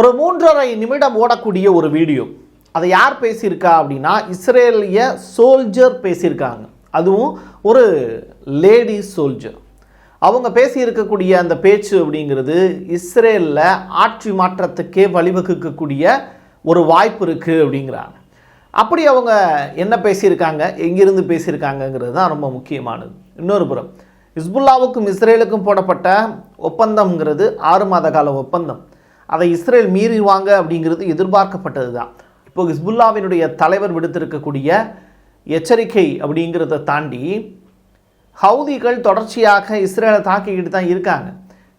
ஒரு மூன்றரை நிமிடம் ஓடக்கூடிய ஒரு வீடியோ. அதை யார் பேசியிருக்கா அப்படின்னா இஸ்ரேலிய சோல்ஜர் பேசியிருக்காங்க. அதுவும் ஒரு லேடி சோல்ஜர். அவங்க பேசியிருக்கக்கூடிய அந்த பேச்சு அப்படிங்கிறது இஸ்ரேலில் ஆட்சி மாற்றத்துக்கே வழிவகுக்கக்கூடிய ஒரு வாய்ப்பு இருக்குது அப்படிங்கிறாங்க. அப்படி அவங்க என்ன பேசியிருக்காங்க எங்கிருந்து பேசியிருக்காங்கங்கிறது தான் ரொம்ப முக்கியமானது. இன்னொரு புறம் இஸ்புல்லாவுக்கும் இஸ்ரேலுக்கும் போடப்பட்ட ஒப்பந்தம்ங்கிறது ஆறு மாத கால ஒப்பந்தம். அதை இஸ்ரேல் மீறிடுவாங்க அப்படிங்கிறது எதிர்பார்க்கப்பட்டது தான் இப்போ ஹிஸ்புல்லாவினுடைய தலைவர் விடுத்திருக்கக்கூடிய எச்சரிக்கை அப்படிங்கிறத தாண்டி ஹவுதிகள் தொடர்ச்சியாக இஸ்ரேலை தாக்கிக்கிட்டு தான் இருக்காங்க.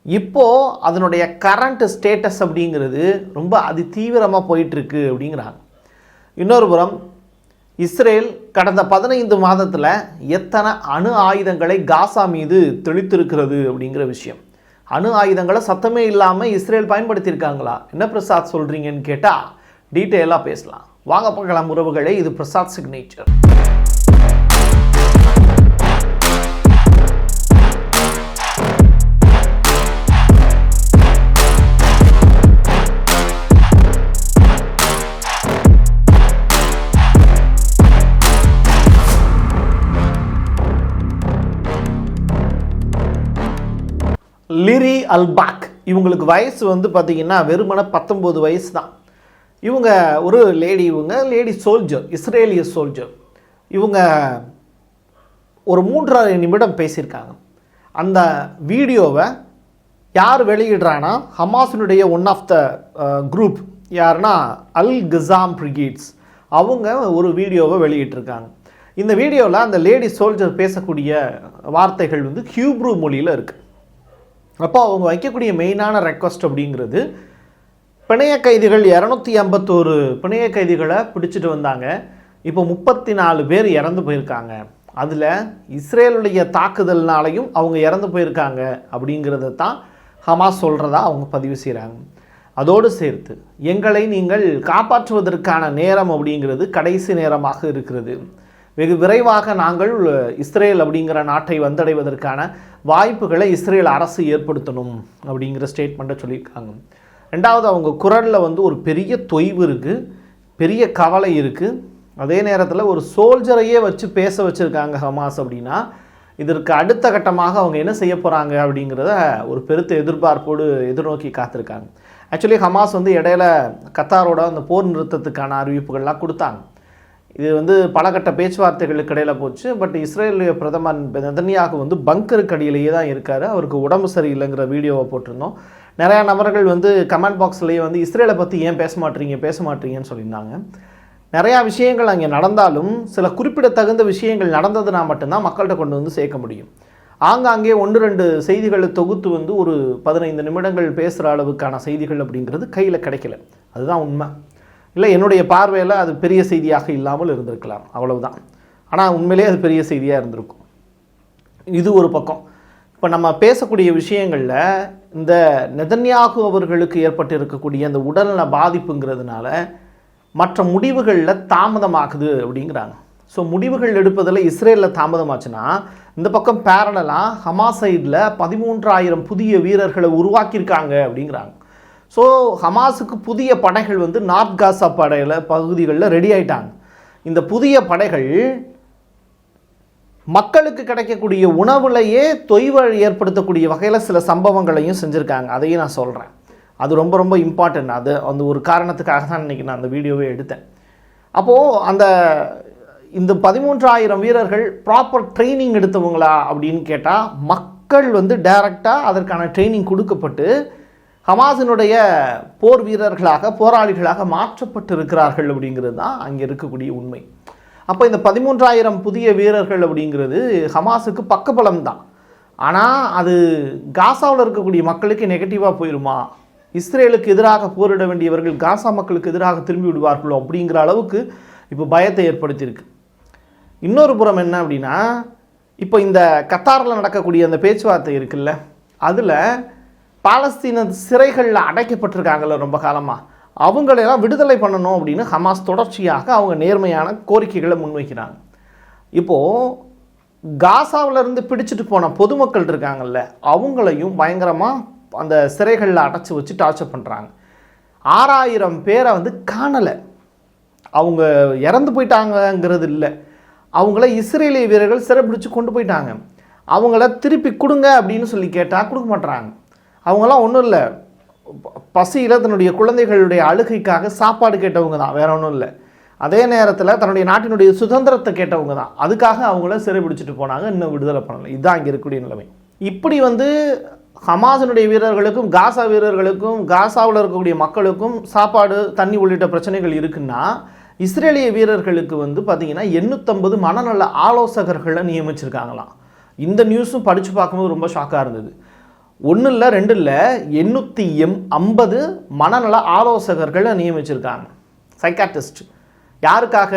இப்போது அதனுடைய கரண்ட் ஸ்டேட்டஸ் அப்படிங்கிறது ரொம்ப அதி தீவிரமாக போயிட்டுருக்கு அப்படிங்கிறாங்க. இன்னொரு புறம் இஸ்ரேல் கடந்த பதினைந்து மாதத்தில் எத்தனை அணு ஆயுதங்களை காசா மீது தெளித்திருக்கிறது அப்படிங்கிற விஷயம். அணு ஆயுதங்களை சத்தமே இல்லாமல் இஸ்ரேல் பயன்படுத்தியிருக்காங்களா? என்ன பிரசாத் சொல்கிறீங்கன்னு கேட்டால் டீட்டெயிலாக பேசலாம். வாங்க பார்க்கலாம் உறவுகளே இது பிரசாத் சிக்னேச்சர் லிரி அல்பாக். இவங்களுக்கு வயசு வந்து பார்த்திங்கன்னா வெறுமனே பத்தொம்போது வயசு தான் இவங்க ஒரு லேடி இவங்க லேடி சோல்ஜர் இஸ்ரேலிய சோல்ஜர் இவங்க ஒரு மூன்றரை நிமிடம் பேசியிருக்காங்க. அந்த வீடியோவை யார் வெளியிடுறான்னா ஹமாஸினுடைய ஒன் ஆஃப் த குரூப் யாருன்னா அல் கசாம் பிரிகேட்ஸ். அவங்க ஒரு வீடியோவை வெளியிட்டிருக்காங்க. இந்த வீடியோவில் அந்த லேடி சோல்ஜர் பேசக்கூடிய வார்த்தைகள் வந்து ஹியூப்ரூ மொழியில் இருக்குது அப்போ அவங்க வைக்கக்கூடிய மெயினான ரெக்வஸ்ட் அப்படிங்கிறது பிணைய கைதிகள் இரநூத்தி ஐம்பத்தோரு பிணைய கைதிகளை பிடிச்சிட்டு வந்தாங்க. இப்போ முப்பத்தி நாலு பேர் இறந்து போயிருக்காங்க. அதில் இஸ்ரேலுடைய தாக்குதல்னாலையும் அவங்க இறந்து போயிருக்காங்க அப்படிங்கிறத தான் ஹமாஸ் சொல்கிறதா அவங்க பதிவு செய்கிறாங்க அதோடு சேர்த்து எங்களை நீங்கள் காப்பாற்றுவதற்கான நேரம் அப்படிங்கிறது கடைசி நேரமாக இருக்கிறது. வெகு விரைவாக நாங்கள் இஸ்ரேல் அப்படிங்கிற நாட்டை வந்தடைவதற்கான வாய்ப்புகளை இஸ்ரேல் அரசு ஏற்படுத்தணும் அப்படிங்கிற ஸ்டேட்மெண்ட்டை சொல்லியிருக்காங்க. ரெண்டாவது அவங்க குரலில் வந்து ஒரு பெரிய தொய்வு இருக்குது பெரிய கவலை இருக்குது அதே நேரத்தில் ஒரு சோல்ஜரையே வச்சு பேச வச்சுருக்காங்க ஹமாஸ் அப்படின்னா இதற்கு அடுத்த கட்டமாக அவங்க என்ன செய்ய போகிறாங்க அப்படிங்கிறத ஒரு பெருத்த எதிர்பார்ப்போடு எதிர்நோக்கி காத்திருக்காங்க. ஆக்சுவலி ஹமாஸ் வந்து இடையில கத்தாரோட அந்த போர் நிறுத்தத்துக்கான அறிவிப்புகள்லாம் கொடுத்தாங்க. இது வந்து பலகட்ட பேச்சுவார்த்தைகளுக்கு இடையில் போச்சு. பட் இஸ்ரேலுடைய பிரதமர் நெதன்யாகு வந்து பங்கருக்கு அடியிலேயே தான் இருக்கார். அவருக்கு உடம்பு சரியில்லைங்கிற வீடியோவை போட்டிருந்தோம். நிறையா நபர்கள் வந்து கமெண்ட் பாக்ஸ்லேயே வந்து இஸ்ரேலை பற்றி ஏன் பேச மாட்டீங்க? பேச மாட்டீங்கன்னு சொல்லியிருந்தாங்க. நிறையா விஷயங்கள் அங்கே நடந்தாலும் சில குறிப்பிடத்தகுந்த விஷயங்கள் நடந்ததுனா மட்டும்தான் மக்கள்கிட்ட கொண்டு வந்து சேர்க்க முடியும். ஆங்காங்கே ஒன்று ரெண்டு செய்திகளை தொகுத்து வந்து ஒரு பதினைந்து நிமிடங்கள் பேசுகிற அளவுக்கான செய்திகள் அப்படிங்கிறது கையில் கிடைக்கல. அதுதான் உண்மை. இல்லை என்னுடைய பார்வையில் அது பெரிய செய்தியாக இல்லாமல் இருந்திருக்கலாம். அவ்வளவுதான். ஆனால் உண்மையிலே அது பெரிய செய்தியாக இருந்திருக்கும். இது ஒரு பக்கம். இப்போ நம்ம பேசக்கூடிய விஷயங்களில் இந்த நெதன்யாகு அவர்களுக்கு ஏற்பட்டு இருக்கக்கூடிய அந்த உடல்நல பாதிப்புங்கிறதுனால மற்ற முடிவுகளில் தாமதமாகுது அப்படிங்கிறாங்க. ஸோ முடிவுகள் எடுப்பதில் இஸ்ரேலில் தாமதமாச்சுன்னா இந்த பக்கம் பேரலாக ஹமா சைடில் பதிமூன்றாயிரம் புதிய வீரர்களை உருவாக்கியிருக்காங்க அப்படிங்கிறாங்க. ஸோ ஹமாஸுக்கு புதிய படைகள் வந்து நார்த் காசா படையில் பகுதிகளில் ரெடி ஆயிட்டாங்க. இந்த புதிய படைகள் மக்களுக்கு கிடைக்கக்கூடிய உணவுலையே தொய்வை ஏற்படுத்தக்கூடிய வகையில் சில சம்பவங்களையும் செஞ்சுருக்காங்க. அதையும் நான் சொல்கிறேன் அது ரொம்ப ரொம்ப இம்பார்ட்டன்ட் அது அந்த ஒரு காரணத்துக்காக தான் இன்றைக்கி நான் அந்த வீடியோவே எடுத்தேன். அப்போது அந்த இந்த பதிமூன்றாயிரம் வீரர்கள் ப்ராப்பர் ட்ரைனிங் எடுத்தவங்களா அப்படின்னு கேட்டால் மக்கள் வந்து டைரெக்டாக அதற்கான ட்ரைனிங் கொடுக்கப்பட்டு ஹமாஸினுடைய போர் வீரர்களாக போராளிகளாக மாற்றப்பட்டு இருக்கிறார்கள் அப்படிங்கிறது தான் அங்கே இருக்கக்கூடிய உண்மை. அப்போ இந்த பதிமூன்றாயிரம் புதிய வீரர்கள் அப்படிங்கிறது ஹமாஸுக்கு பக்கபலம் தான். ஆனால் அது காசாவில் இருக்கக்கூடிய மக்களுக்கு நெகட்டிவாக போயிடுமா இஸ்ரேலுக்கு எதிராக போரிட வேண்டியவர்கள் காசா மக்களுக்கு எதிராக திரும்பி விடுவார்களோ அப்படிங்கிற அளவுக்கு இப்போ பயத்தை ஏற்படுத்தியிருக்கு. இன்னொரு புறம் என்ன அப்படின்னா இப்போ இந்த கத்தாரில் நடக்கக்கூடிய அந்த பேச்சுவார்த்தை இருக்குல்ல அதில் பாலஸ்தீன சிறைகளில் அடைக்கப்பட்டிருக்காங்கல்ல ரொம்ப காலமாக அவங்களெல்லாம் விடுதலை பண்ணணும் அப்படின்னு ஹமாஸ் தொடர்ச்சியாக அவங்க நேர்மையான கோரிக்கைகளை முன்வைக்கிறாங்க. இப்போது காசாவிலேருந்து பிடிச்சிட்டு போன பொதுமக்கள் இருக்காங்கல்ல அவங்களையும் பயங்கரமாக அந்த சிறைகளில் அடைச்சி வச்சு டார்ச்சர் பண்ணுறாங்க ஆறாயிரம் பேரை வந்து காணலை. அவங்க இறந்து போயிட்டாங்கங்கிறது இல்லை. அவங்கள இஸ்ரேலிய வீரர்கள் சிறைப்பிடிச்சு கொண்டு போயிட்டாங்க. அவங்கள திருப்பி கொடுங்க அப்படின்னு சொல்லி கேட்டால் கொடுக்க மாட்றாங்க. அவங்களாம் ஒன்றும் இல்லை. பசியில் தன்னுடைய குழந்தைகளுடைய அழுகைக்காக சாப்பாடு கேட்டவங்க தான் வேற ஒன்றும் இல்லை. அதே நேரத்தில் தன்னுடைய நாட்டினுடைய சுதந்திரத்தை கேட்டவங்க தான். அதுக்காக அவங்கள சிறைபிடிச்சிட்டு போனாங்க இன்னும் விடுதலை பண்ணலை. இதுதான் இங்கே இருக்கக்கூடிய நிலைமை. இப்படி வந்து ஹமாஸினுடைய வீரர்களுக்கும் காசா வீரர்களுக்கும் காசாவில் இருக்கக்கூடிய மக்களுக்கும் சாப்பாடு தண்ணி உள்ளிட்ட பிரச்சனைகள் இருக்குன்னா இஸ்ரேலிய வீரர்களுக்கு வந்து பார்த்திங்கன்னா எண்ணூற்றம்பது மனநல ஆலோசகர்களை நியமிச்சிருக்காங்களாம். இந்த நியூஸும் படித்து பார்க்கும்போது ரொம்ப ஷாக்காக இருந்தது. ஒன்றும் இல்லை ரெண்டு இல்லை எண்ணூற்றி எம் ஐம்பது மனநல ஆலோசகர்களை நியமிச்சிருக்காங்க. சைக்காட்டிஸ்ட் யாருக்காக?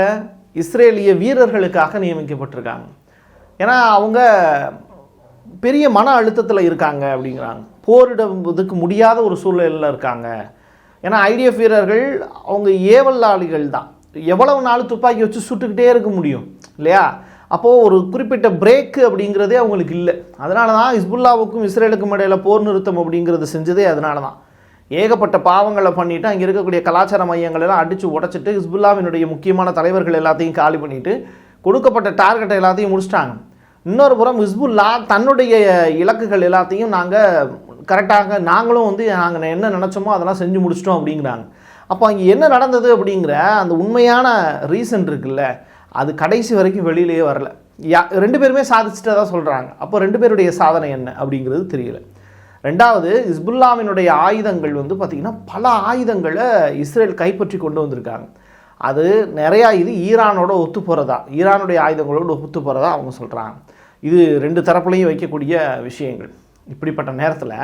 இஸ்ரேலிய வீரர்களுக்காக நியமிக்கப்பட்டிருக்காங்க. ஏன்னா அவங்க பெரிய மன அழுத்தத்தில் இருக்காங்க அப்படிங்கிறாங்க. போரிடுவதுக்கு முடியாத ஒரு சூழ்நிலையில் இருக்காங்க. ஏன்னா ஐடிஎஃப் வீரர்கள் அவங்க ஏவலாளிகள் தான் எவ்வளவு நாள் துப்பாக்கி வச்சு சுட்டுக்கிட்டே இருக்க முடியும் இல்லையா? அப்போது ஒரு குறிப்பிட்ட பிரேக்கு அப்படிங்கிறதே அவங்களுக்கு இல்லை. அதனால தான் ஹிஸ்புல்லாவுக்கும் இஸ்ரேலுக்கும் இடையில போர் நிறுத்தம் அப்படிங்கிறது செஞ்சதே அதனால தான் ஏகப்பட்ட பாவங்களை பண்ணிவிட்டு அங்கே இருக்கக்கூடிய கலாச்சார மையங்களெல்லாம் அடித்து உடச்சிட்டு ஹிஸ்புல்லாவினுடைய முக்கியமான தலைவர்கள் எல்லாத்தையும் காலி பண்ணிவிட்டு கொடுக்கப்பட்ட டார்கெட்டை எல்லாத்தையும் முடிச்சிட்டாங்க. இன்னொரு புறம் ஹிஸ்புல்லா தன்னுடைய இலக்குகள் எல்லாத்தையும் நாங்கள் கரெக்டாக நாங்களும் வந்து நாங்கள் என்ன நினச்சோமோ அதெல்லாம் செஞ்சு முடிச்சிட்டோம் அப்படிங்கிறாங்க. அப்போ அங்கே என்ன நடந்தது அப்படிங்கிற அந்த உண்மையான ரீசன் இருக்குல்ல. அது கடைசி வரைக்கும் வெளியிலேயே வரல. யா ரெண்டு பேருமே சாதிச்சுட்டு தான் சொல்கிறாங்க அப்போ ரெண்டு பேருடைய சாதனை என்ன அப்படிங்கிறது தெரியல. ரெண்டாவது இஸ்புல்லாவினுடைய ஆயுதங்கள் வந்து பார்த்திங்கன்னா பல ஆயுதங்களை இஸ்ரேல் கைப்பற்றி கொண்டு வந்திருக்காங்க. அது நிறையா இது ஈரானோட ஒத்து போகிறதா ஈரானுடைய ஆயுதங்களோட ஒத்து போகிறதா அவங்க சொல்கிறாங்க இது ரெண்டு தரப்புலையும் வைக்கக்கூடிய விஷயங்கள். இப்படிப்பட்ட நேரத்தில்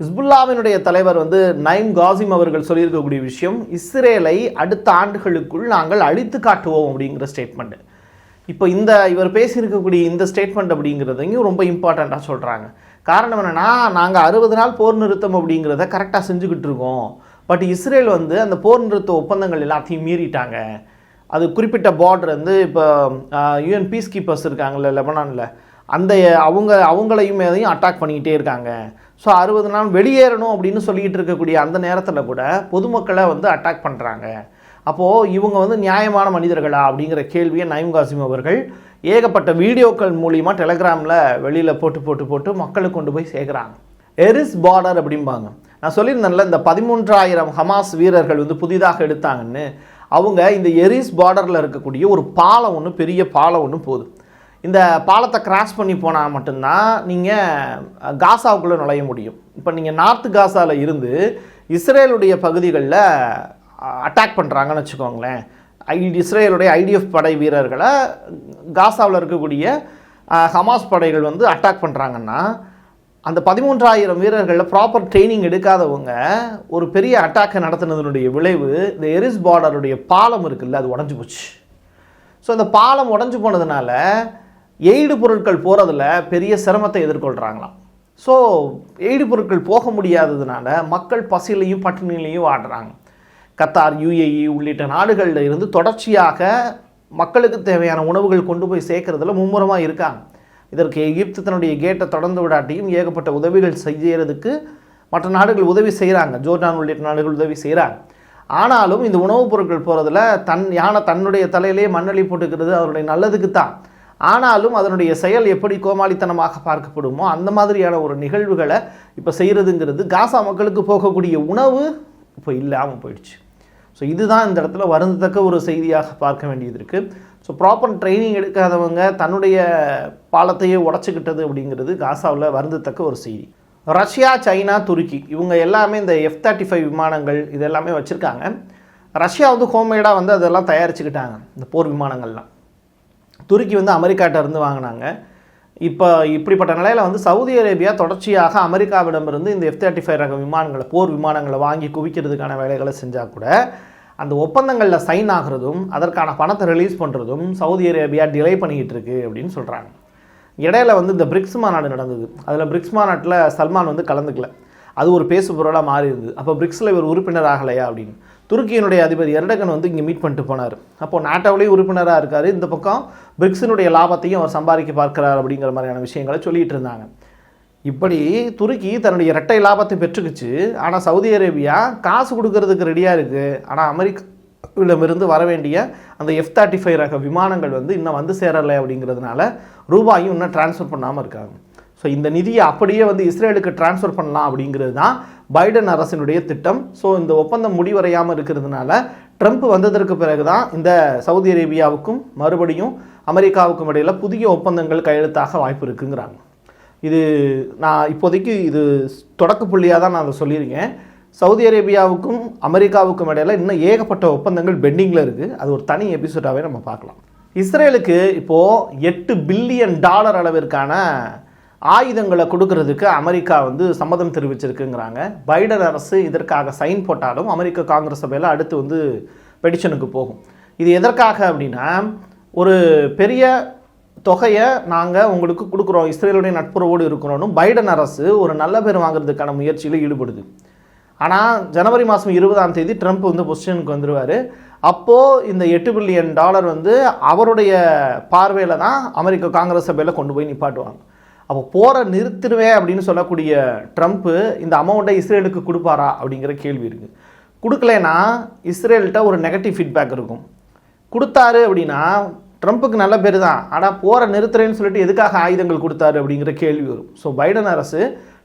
ஹிஸ்புல்லாவினுடைய தலைவர் வந்து நைம் காசிம் அவர்கள் சொல்லியிருக்கக்கூடிய விஷயம் இஸ்ரேலை அடுத்த ஆண்டுகளுக்குள் நாங்கள் அழித்து காட்டுவோம் அப்படிங்கிற ஸ்டேட்மெண்ட் இப்போ இந்த இவர் பேசியிருக்கக்கூடிய இந்த ஸ்டேட்மெண்ட் அப்படிங்கிறதையும் ரொம்ப இம்பார்ட்டண்ட்டாக சொல்கிறாங்க காரணம் என்னென்னா நாங்கள் அறுபது நாள் போர் நிறுத்தம் அப்படிங்கிறத கரெக்டாக செஞ்சுக்கிட்டு இருக்கோம். பட் இஸ்ரேல் வந்து அந்த போர் நிறுத்த ஒப்பந்தங்கள் எல்லாத்தையும் மீறிட்டாங்க. அது குறிப்பிட்ட பார்டர் வந்து இப்போ யூஎன் பீஸ் கீப்பர்ஸ் இருக்காங்கல்ல லெபனானில். அந்த அவங்க அவங்களையும் அதையும் அட்டாக் பண்ணிக்கிட்டே இருக்காங்க. ஸோ அறுபது நாள் வெளியேறணும் அப்படின்னு சொல்லிக்கிட்டு இருக்கக்கூடிய அந்த நேரத்தில் கூட பொதுமக்களை வந்து அட்டாக் பண்ணுறாங்க அப்போது இவங்க வந்து நியாயமான மனிதர்களா அப்படிங்கிற கேள்வியை நயம் காசிம் அவர்கள் ஏகப்பட்ட வீடியோக்கள் மூலிமா டெலகிராமில் வெளியில் போட்டு போட்டு போட்டு மக்களுக்கு கொண்டு போய் சேர்க்குறாங்க. எரிஸ் பார்டர் அப்படிம்பாங்க. நான் சொல்லியிருந்தேன்ல இந்த பதிமூன்றாயிரம் ஹமாஸ் வீரர்கள் வந்து புதிதாக எடுத்தாங்கன்னு. அவங்க இந்த எரிஸ் பார்டரில் இருக்கக்கூடிய ஒரு பாலம் ஒன்று பெரிய பாலம் ஒன்று போகுது. இந்த பாலத்தை கிராஸ் பண்ணி போனால் மட்டும்தான் நீங்கள் காசாவுக்குள்ளே நுழைய முடியும். இப்போ நீங்கள் நார்த்து காசாவில் இருந்து இஸ்ரேலுடைய பகுதிகளில் அட்டாக் பண்ணுறாங்கன்னு வச்சுக்கோங்களேன். ஐ இஸ்ரேலுடைய ஐடிஎஃப் படை வீரர்களை காசாவில் இருக்கக்கூடிய ஹமாஸ் படைகள் வந்து அட்டாக் பண்ணுறாங்கன்னா அந்த பதிமூன்றாயிரம் வீரர்களில் ப்ராப்பர் ட்ரைனிங் எடுக்காதவங்க ஒரு பெரிய அட்டாக்கை நடத்தினதனுடைய விளைவு இந்த எரிஸ் பார்டருடைய பாலம் இருக்குல்ல அது உடஞ்சி போச்சு. ஸோ இந்த பாலம் உடஞ்சி போனதுனால எய்டு பொருட்கள் போகிறதுல பெரிய சிரமத்தை எதிர்கொள்கிறாங்களாம் ஸோ எய்டு பொருட்கள் போக முடியாததுனால மக்கள் பசியிலையும் பட்டினிலையும் ஆடுறாங்க. கத்தார் யுஏஇ உள்ளிட்ட நாடுகளில் இருந்து தொடர்ச்சியாக மக்களுக்கு தேவையான உணவுகள் கொண்டு போய் சேர்க்கறதுல மும்முரமாக இருக்காங்க. இதற்கு எகிப்து தன்னுடைய கேட்டை தொடர்ந்து விடாட்டியும் ஏகப்பட்ட உதவிகள் செய்யறதுக்கு மற்ற நாடுகள் உதவி செய்கிறாங்க ஜோர்டான் உள்ளிட்ட நாடுகள் உதவி செய்கிறாங்க ஆனாலும் இந்த உணவுப் பொருட்கள் போகிறதுல தன் யானை தன்னுடைய தலையிலேயே மண்ணளி போட்டுக்கிறது அவருடைய நல்லதுக்கு தான் ஆனாலும் அதனுடைய செயல் எப்படி கோமாளித்தனமாக பார்க்கப்படுமோ அந்த மாதிரியான ஒரு நிகழ்வுகளை இப்போ செய்கிறதுங்கிறது காசா மக்களுக்கு போகக்கூடிய உணவு இப்போ இல்லாமல் போயிடுச்சு. ஸோ இதுதான் இந்த இடத்துல வருந்தத்தக்க ஒரு செய்தியாக பார்க்க வேண்டியது இருக்குது ஸோ ப்ராப்பர் ட்ரைனிங் எடுக்காதவங்க தன்னுடைய பாலத்தையே உடச்சிக்கிட்டது அப்படிங்கிறது காசாவில் வருந்தத்தக்க ஒரு செய்தி. ரஷ்யா சைனா துருக்கி இவங்க எல்லாமே இந்த எஃப் தேர்ட்டி ஃபைவ் விமானங்கள் இது எல்லாமே வச்சுருக்காங்க. ரஷ்யா வந்து ஹோம்மேடாக வந்து அதெல்லாம் தயாரிச்சுக்கிட்டாங்க. இந்த போர் விமானங்கள்லாம். துருக்கி வந்து அமெரிக்காட்ட இருந்து வாங்கினாங்க. இப்போ இப்படிப்பட்ட நிலையில் வந்து சவுதி அரேபியா தொடர்ச்சியாக அமெரிக்காவிடமிருந்து இந்த எஃப் தேர்ட்டி ஃபைவ் ரக விமானங்களை போர் விமானங்களை வாங்கி குவிக்கிறதுக்கான வேலைகளை செஞ்சால் கூட அந்த ஒப்பந்தங்களில் சைன் ஆகிறதும் அதற்கான பணத்தை ரிலீஸ் பண்ணுறதும் சவுதி அரேபியா டிலே பண்ணிக்கிட்டு இருக்கு அப்படின்னு சொல்கிறாங்க இடையில வந்து இந்த பிரிக்ஸ் மாநாடு நடந்தது. அதில் பிரிக்ஸ் மாநாட்டில் சல்மான் வந்து கலந்துக்கல. அது ஒரு பேசு பொருளாக மாறி இருந்தது அப்போ பிரிக்ஸில் இவர் உறுப்பினர் ஆகலையா அப்படின்னு. துருக்கியினுடைய அதிபர் எர்டகன் வந்து இங்கே மீட் பண்ணிட்டு போனார். அப்போது நாட்டோவிலேயே உறுப்பினராக இருக்கார். இந்த பக்கம் பிரிக்ஸினுடைய லாபத்தையும் அவர் சம்பாதிக்க பார்க்கிறார் அப்படிங்கிற மாதிரியான விஷயங்களை சொல்லிகிட்டு இருந்தாங்க. இப்படி துருக்கி தன்னுடைய இரட்டை லாபத்தை பெற்றுக்குச்சு. ஆனால் சவுதி அரேபியா காசு கொடுக்கறதுக்கு ரெடியாக இருக்குது ஆனால் அமெரிக்காவிடமிருந்து வர வேண்டிய அந்த எஃப் தேர்ட்டி ஃபைவ் ரக விமானங்கள் வந்து இன்னும் வந்து சேரலை அப்படிங்கிறதுனால ரூபாயும் இன்னும் டிரான்ஸ்ஃபர் பண்ணாமல் இருக்காங்க. ஸோ இந்த நிதியை அப்படியே வந்து இஸ்ரேலுக்கு டிரான்ஸ்ஃபர் பண்ணலாம் அப்படிங்கிறது தான் பைடன் அரசினுடைய திட்டம். ஸோ இந்த ஒப்பந்தம் முடிவடையாமல் இருக்கிறதுனால ட்ரம்ப் வந்ததற்கு பிறகு தான் இந்த சவுதி அரேபியாவுக்கும் மறுபடியும் அமெரிக்காவுக்கும் இடையில் புதிய ஒப்பந்தங்கள் கையெழுத்தாக வாய்ப்பு இருக்குங்கிறாங்க. இது நான் இப்போதைக்கு இது தொடக்க புள்ளியாக தான் நான் அதை சொல்லியிருக்கேன். சவுதி அரேபியாவுக்கும் அமெரிக்காவுக்கும் இடையில இன்னும் ஏகப்பட்ட ஒப்பந்தங்கள் பெண்டிங்கில் இருக்குது அது ஒரு தனி எபிசோடாகவே நம்ம பார்க்கலாம். இஸ்ரேலுக்கு இப்போது எட்டு பில்லியன் டாலர் அளவிற்கான ஆயுதங்களை கொடுக்கறதுக்கு அமெரிக்கா வந்து சம்மதம் தெரிவிச்சிருக்குங்கிறாங்க. பைடன் அரசு இதற்காக சைன் போட்டாலும் அமெரிக்க காங்கிரஸ் சபையில் அடுத்து வந்து பெடிஷனுக்கு போகும். இது எதற்காக அப்படின்னா ஒரு பெரிய தொகையை நாங்கள் உங்களுக்கு கொடுக்குறோம். இஸ்ரேலுடைய நட்புறவோடு இருக்கிறோன்னு பைடன் அரசு ஒரு நல்ல பேர் வாங்குறதுக்கான முயற்சியில் ஈடுபடுது. ஆனால் ஜனவரி மாதம் இருபதாம் தேதி ட்ரம்ப் வந்து பொசிஷனுக்கு வந்துடுவார் அப்போது இந்த எட்டு பில்லியன் டாலர் வந்து அவருடைய பார்வையில் தான் அமெரிக்க காங்கிரஸ் சபையில் கொண்டு போய் நிப்பாட்டுவாங்க. அப்போ போரை நிறுத்திடுவேன் அப்படின்னு சொல்லக்கூடிய ட்ரம்ப்பு இந்த அமௌண்ட்டை இஸ்ரேலுக்கு கொடுப்பாரா அப்படிங்கிற கேள்வி இருக்குது கொடுக்கலனா இஸ்ரேல்கிட்ட ஒரு நெகட்டிவ் ஃபீட்பேக் இருக்கும். கொடுத்தாரு அப்படின்னா ட்ரம்ப்புக்கு நல்ல பேர் தான். ஆனால் போரை நிறுத்துறேன்னு சொல்லிட்டு எதுக்காக ஆயுதங்கள் கொடுத்தாரு அப்படிங்கிற கேள்வி வரும். ஸோ பைடன் அரசு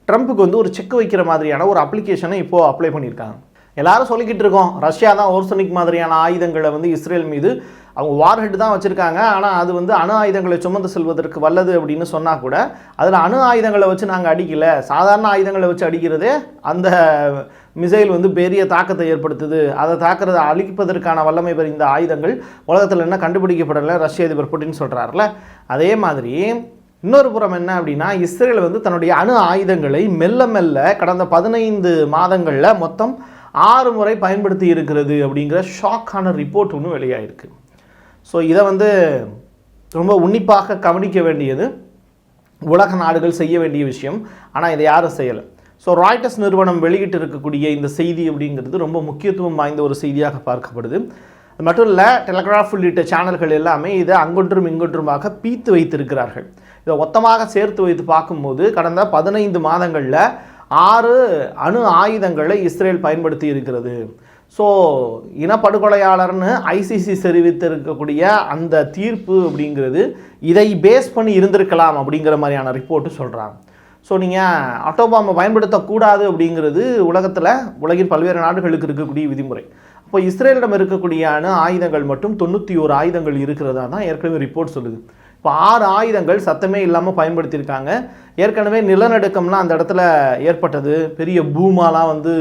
ட்ரம்ப்புக்கு வந்து ஒரு செக் வைக்கிற மாதிரியான ஒரு அப்ளிகேஷனை இப்போது அப்ளை பண்ணியிருக்காங்க. எல்லாரும் சொல்லிக்கிட்டு இருக்கோம் ரஷ்யா தான் ஓர்சனிக் மாதிரியான ஆயுதங்களை வந்து இஸ்ரேல் மீது அவங்க வார்ஹெட் தான் வச்சுருக்காங்க. ஆனால் அது வந்து அணு ஆயுதங்களை சுமந்து செல்வதற்கு வல்லது அப்படின்னு சொன்னால் கூட அதில் அணு ஆயுதங்களை வச்சு நாங்கள் அடிக்கல. சாதாரண ஆயுதங்களை வச்சு அடிக்கிறது அந்த மிசைல் வந்து பெரிய தாக்கத்தை ஏற்படுத்துது. அதை தாக்கிறதை அழிப்பதற்கான வல்லமை பெற இந்த ஆயுதங்கள் உலகத்தில் என்ன கண்டுபிடிக்கப்படலை ரஷ்ய அதிபர் புட்டின் சொல்கிறாருல அதே மாதிரி இன்னொரு புறம் என்ன அப்படின்னா இஸ்ரேல் வந்து தன்னுடைய அணு ஆயுதங்களை மெல்ல மெல்ல கடந்த பதினைந்து மாதங்களில் மொத்தம் ஆறு முறை பயன்படுத்தி இருக்கிறது அப்படிங்கிற ஷாக்கான ரிப்போர்ட் ஒன்று வெளியாகிருக்கு ஸோ இதை வந்து ரொம்ப உன்னிப்பாக கவனிக்க வேண்டியது உலக நாடுகள் செய்ய வேண்டிய விஷயம். ஆனால் இதை யாரும் செய்யலை. ஸோ ராய்டர்ஸ் நிறுவனம் வெளியிட்டு இருக்கக்கூடிய இந்த செய்தி அப்படிங்கிறது ரொம்ப முக்கியத்துவம் வாய்ந்த ஒரு செய்தியாக பார்க்கப்படுது. அது மட்டும் இல்லை டெலகிராஃப் உள்ளிட்ட சேனல்கள் எல்லாமே இதை அங்கொன்றும் இங்கொன்றுமாக பீத்து வைத்திருக்கிறார்கள். இதை மொத்தமாக சேர்த்து வைத்து பார்க்கும்போது கடந்த பதினைந்து மாதங்களில் ஆறு அணு ஆயுதங்களை இஸ்ரேல் பயன்படுத்தி இருக்கிறது. ஸோ இனப்படுகொலையாளர்னு ஐசிசி தெரிவித்திருக்கக்கூடிய அந்த தீர்ப்பு அப்படிங்கிறது இதை பேஸ் பண்ணி இருந்திருக்கலாம் அப்படிங்கிற மாதிரியான ரிப்போர்ட்டு சொல்கிறாங்க ஸோ நீங்கள் அட்டோபாமை பயன்படுத்தக்கூடாது அப்படிங்கிறது உலகத்தில் உலகின் பல்வேறு நாடுகளுக்கு இருக்கக்கூடிய விதிமுறை. அப்போ இஸ்ரேலிடம் இருக்கக்கூடிய அணு ஆயுதங்கள் மட்டும் தொண்ணூற்றி ஒரு ஆயுதங்கள் இருக்கிறதா தான் ஏற்கனவே ரிப்போர்ட் சொல்லுது. இப்போ ஆறு ஆயுதங்கள் சத்தமே இல்லாமல் பயன்படுத்தியிருக்காங்க. ஏற்கனவே நிலநடுக்கம்லாம் அந்த இடத்துல ஏற்பட்டது. பெரிய பூமாலாம் வந்து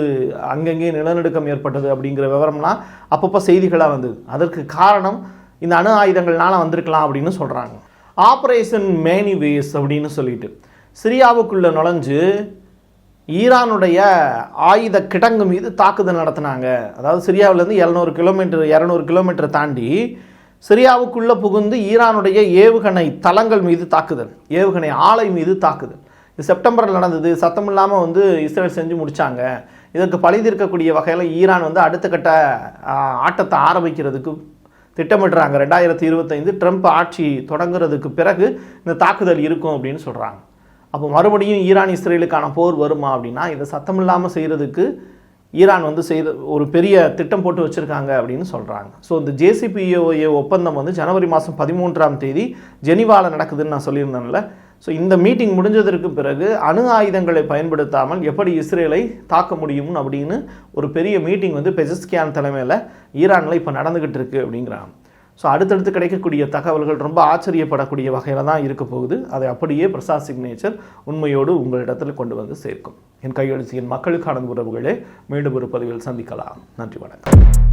அங்கங்கே நிலநடுக்கம் ஏற்பட்டது அப்படிங்கிற விவரம்லாம் அப்பப்போ செய்திகளாக வந்தது. அதற்கு காரணம் இந்த அணு ஆயுதங்கள்னால வந்திருக்கலாம் அப்படின்னு சொல்கிறாங்க ஆப்ரேஷன் மேனிவேஸ் அப்படின்னு சொல்லிட்டு. சிரியாவுக்குள்ளே நுழைஞ்சு ஈரானுடைய ஆயுத கிடங்கு மீது தாக்குதல் நடத்தினாங்க. அதாவது சிரியாவிலேருந்து இரநூறு கிலோமீட்டர் இரநூறு கிலோமீட்டர் தாண்டி சிரியாவுக்குள்ளே புகுந்து ஈரானுடைய ஏவுகணை தளங்கள் மீது தாக்குதல் ஏவுகணை ஆலை மீது தாக்குதல். இது செப்டம்பரில் நடந்தது. சத்தம் இல்லாமல் வந்து இஸ்ரேல் செஞ்சு முடித்தாங்க இதற்கு பழி தீர்க்கக்கூடிய வகையில் ஈரான் வந்து அடுத்த கட்ட ஆட்டத்தை ஆரம்பிக்கிறதுக்கு திட்டமிடுறாங்க. ரெண்டாயிரத்தி இருபத்தைந்து ட்ரம்ப் ஆட்சி தொடங்குறதுக்கு பிறகு இந்த தாக்குதல் இருக்கும் அப்படின்னு சொல்கிறாங்க அப்போ மறுபடியும் ஈரான் இஸ்ரேலுக்கான போர் வருமா அப்படின்னா இதை சத்தம் இல்லாமல் செய்கிறதுக்கு ஈரான் வந்து செய்த ஒரு பெரிய திட்டம் போட்டு வச்சுருக்காங்க அப்படின்னு சொல்கிறாங்க ஸோ இந்த ஜேசிபிஓஏ ஒப்பந்தம் வந்து ஜனவரி மாதம் பதிமூன்றாம் தேதி ஜெனிவாவில் நடக்குதுன்னு நான் சொல்லியிருந்தேன்ல. ஸோ இந்த மீட்டிங் முடிஞ்சதற்கு பிறகு அணு ஆயுதங்களை பயன்படுத்தாமல் எப்படி இஸ்ரேலை தாக்க முடியும் அப்படின்னு ஒரு பெரிய மீட்டிங் வந்து பெஜஸ்கியான் தலைமையில் ஈரானில் இப்போ நடந்துக்கிட்டு இருக்குது அப்படிங்கிறாங்க. ஸோ அடுத்தடுத்து கிடைக்கக்கூடிய தகவல்கள் ரொம்ப ஆச்சரியப்படக்கூடிய வகையில் தான் இருக்க போகுது. அதை அப்படியே பிரசாத் சிக்னேச்சர் உண்மையோடு உங்களிடத்தில் கொண்டு வந்து சேர்க்கும். என் கையெழுத்து மக்களுக்கான உறவுகளே மீண்டும் ஒரு பதிவில் சந்திக்கலாம். நன்றி வணக்கம்.